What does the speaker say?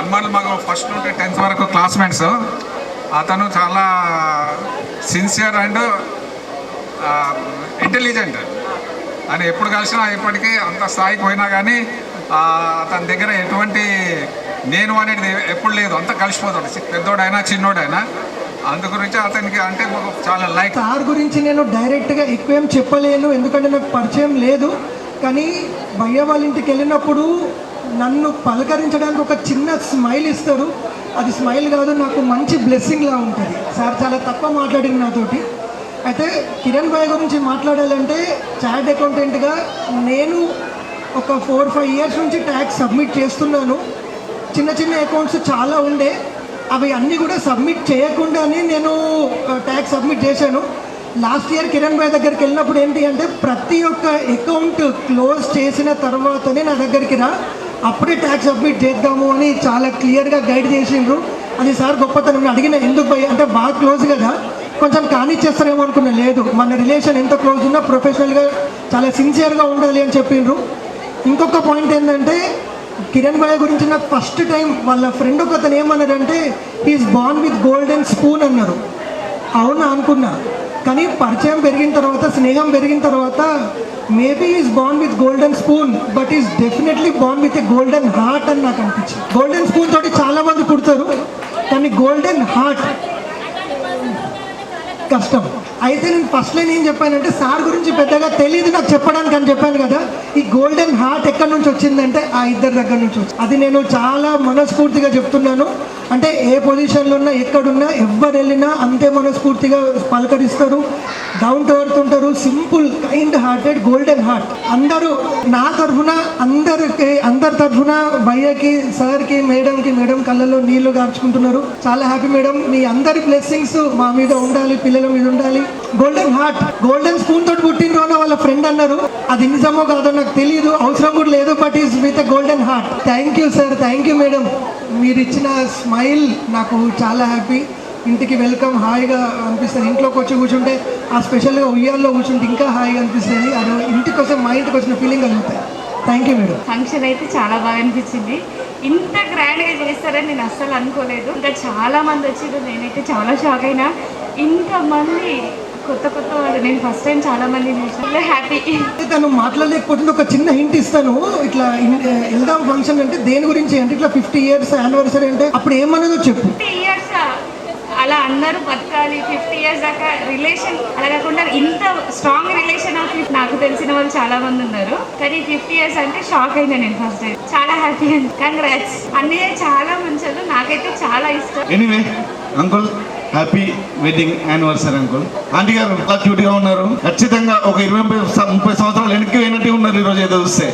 హనుమాన్ మాకు ఫస్ట్ నుండి టెన్త్ వరకు క్లాస్మేట్స్ అతను చాలా సిన్సియర్ అండ్ ఇంటెలిజెంట్ అని ఎప్పుడు కలిసినా ఇప్పటికీ అంత స్థాయికి పోయినా కానీ అతని దగ్గర ఎటువంటి నేను అనేది ఎప్పుడు లేదు. అంత కలిసిపోతాడు. పెద్దోడైనా చిన్నోడైనా. అందు గురించి అతనికి అంటే చాలా లైక్ సార్ గురించి నేను డైరెక్ట్గా ఎక్కువేం చెప్పలేను. ఎందుకంటే నాకు పరిచయం లేదు. కానీ భయ్య వాళ్ళ ఇంటికి వెళ్ళినప్పుడు నన్ను పలకరించడానికి ఒక చిన్న స్మైల్ ఇస్తారు అది స్మైల్ కాదు నాకు మంచి బ్లెస్సింగ్ లా ఉంటుంది. సార్ చాలా తక్కువ మాట్లాడింది నాతోటి. అయితే కిరణ్ భాయ్ గురించి మాట్లాడాలంటే చార్ట్ అకౌంటెంట్గా నేను ఒక ఫోర్ ఫైవ్ ఇయర్స్ నుంచి ట్యాక్స్ సబ్మిట్ చేస్తున్నాను. చిన్న చిన్న అకౌంట్స్ చాలా ఉండే. అవి అన్నీ కూడా సబ్మిట్ చేయకుండానే నేను ట్యాక్స్ సబ్మిట్ చేశాను. లాస్ట్ ఇయర్ కిరణ్ భాయ్ దగ్గరికి వెళ్ళినప్పుడు ఏంటి అంటే ప్రతి ఒక్క అకౌంట్ క్లోజ్ చేసిన తర్వాతనే నా దగ్గరికి రా. అప్పుడే ట్యాక్స్ సబ్మిట్ చేద్దాము అని చాలా క్లియర్గా గైడ్ చేసిండ్రు. అది సార్ గొప్పతనం. అడిగిన ఎందుకు పోయి అంటే బాగా క్లోజ్ కదా. కొంచెం కానిచ్చేస్తారేమో అనుకున్నా. లేదు. మన రిలేషన్ ఎంత క్లోజ్ ఉన్నా ప్రొఫెషనల్గా చాలా సిన్సియర్గా ఉండాలి అని చెప్పిండ్రు. ఇంకొక పాయింట్ ఏంటంటే కిరణ్ భాయ్ గురించి నాకు ఫస్ట్ టైం వాళ్ళ ఫ్రెండ్ ఒక అతను ఏమన్నాడంటే is born with golden spoon అన్నారు. అవునా అనుకున్నా. కానీ పరిచయం పెరిగిన తర్వాత స్నేహం పెరిగిన తర్వాత maybe is born with golden spoon but is definitely born with a golden heart అని నాకు అనిపించింది. గోల్డెన్ స్పూన్ తోటి చాలా మంది పుడతారు కానీ గోల్డెన్ హార్ట్ కష్టం. అయితే నేను ఫస్ట్లో ఏం చెప్పానంటే సార్ గురించి పెద్దగా తెలియదు నాకు చెప్పడానికి అని చెప్పాను కదా. ఈ గోల్డెన్ హార్ట్ ఎక్కడి నుంచి వచ్చిందంటే ఆ ఇద్దరి దగ్గర నుంచి వచ్చింది. అది నేను చాలా మనస్ఫూర్తిగా చెప్తున్నాను. అంటే ఏ పొజిషన్లో ఉన్నా ఎక్కడున్నా ఎవరు వెళ్ళినా అంతే మనస్ఫూర్తిగా పలకరిస్తారు. డౌన్ టు ఎర్త్ ఉంటారు simple kind hearted golden heart అందరూ నా తరఫున అందరికి అందరి తరఫున భయ్యకి సార్కి మేడంకి మేడం కళ్ళలో నీళ్ళు గార్చుకుంటున్నారు. చాలా హ్యాపీ మేడం. మీ అందరి బ్లెస్సింగ్స్ మా మీద ఉండాలి పిల్లల మీద ఉండాలి. గోల్డెన్ హార్ట్ గోల్డెన్ స్పూన్ తోటి పుట్టినరు అని వాళ్ళ ఫ్రెండ్ అన్నారు. అది నిజమో కాదో నాకు తెలియదు అవసరం కూడా లేదు but is with golden heart thank you sir thank you madam మీరు ఇచ్చిన స్మైల్ నాకు చాలా హ్యాపీ ఇంటికి వెల్కమ్ హాయిగా అనిపిస్తుంది. ఇంట్లోకి వచ్చి కూర్చుంటే ఆ స్పెషల్గా ఉయ్యాల్లో కూర్చుంటే ఇంకా హాయిగా అనిపిస్తుంది. అది ఇంటికి వస్తే మా ఇంటికి వచ్చిన ఫీలింగ్ కలుగుతాయి థ్యాంక్ యూ మేడం ఫంక్షన్ అయితే చాలా బాగా అనిపించింది. ఇంత గ్రాండ్గా చేస్తారని నేను అస్సలు అనుకోలేదు. ఇంకా చాలా మంది వచ్చారు. నేనైతే చాలా షాక్ అయినా. ఇంతమంది కొత్త కొత్త వాళ్ళు. నేను ఫస్ట్ టైం చాలా మంది చూసాను హ్యాపీ తను మాట్లాడలేకపోతుంది ఒక చిన్న హింట్ ఇస్తాను. ఇట్లా వెళ్దాం ఫంక్షన్ అంటే దేని గురించి అంటే ఇట్లా ఫిఫ్టీ ఇయర్స్ యానివర్సరీ అంటే అప్పుడు ఏమన్నదో చెప్పు. ఫిఫ్టీ ఇయర్స్ అలా అందరూ బతకాలి ఫిఫ్టీ ఇయర్స్ దాకా రిలేషన్ అలా కాకుండా ఇంత స్ట్రాంగ్ రిలేషన్ ఆఫ్ నాకు తెలిసిన వాళ్ళు చాలా మంది ఉన్నారు. కానీ ఫిఫ్టీ ఇయర్స్ అంటే షాక్ అయినా నేను ఫస్ట్ టైం చాలా హ్యాపీ అండి కంగ్రాట్స్ అన్ని చాలా మంచిది నాకైతే చాలా ఇష్టం. Anyway uncle happy wedding anniversary uncle aunty గారు చాలా క్యూట్గా ఉన్నారు. ఖచ్చితంగా ఒక ఇరవై ముప్పై ముప్పై సంవత్సరాలు వెనక్కి పోయినట్టే ఉన్నారు ఈ రోజు ఏదో చూస్తే.